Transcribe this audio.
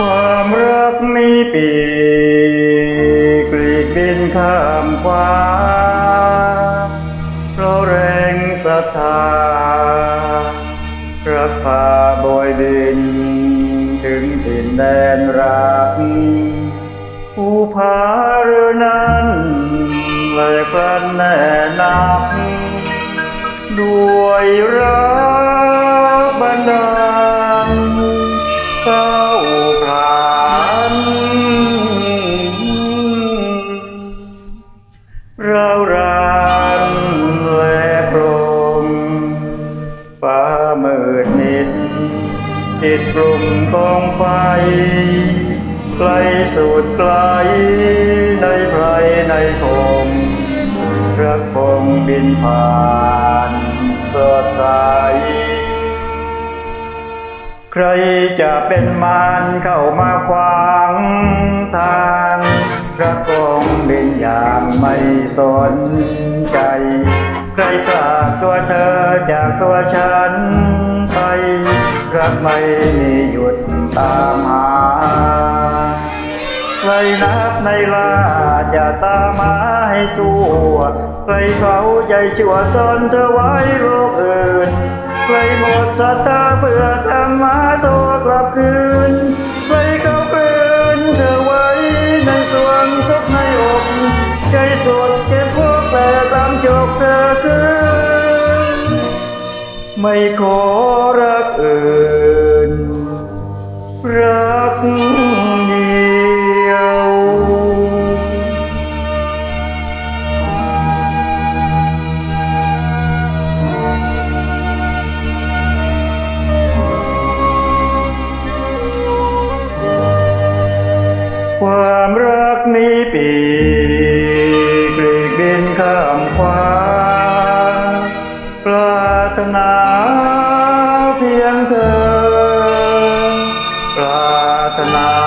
ความรักมีปีกลีกบินข้ามฟ้าเพราะแรงศรัทธารักพาบอยบิน ถึงถิ่นแดนรักผู้พาเรือนั้นเลยพลันแน่นักด้วยรัก จิตกลุ่มกองไฟไกลสุดไกลในไพรในคมรักคงบินผ่านสดใสใครจะเป็นมารเข้ามาขวางทางพรักคงบินอย่างไม่สนใจ ใครพลากตัวเธอจากตัวฉัน กไม่มีหยุดตามหาใครนับในลาจะตามมาให้ตัวใครเขาใจชั่วซนเธอไว้โลกอื่นใครหมดศรัทธาเพื่อทำมาตัวกลับคืนใครเขาเกินเธอไว้ในสวนซุกในอกใจสดเจ็บพวกแต่ตามโชคเธอคืนไม่ขอรักอื่น รักเดียวความรักนี้ปีกลีกบินข้ามฟ้าปรารถนาา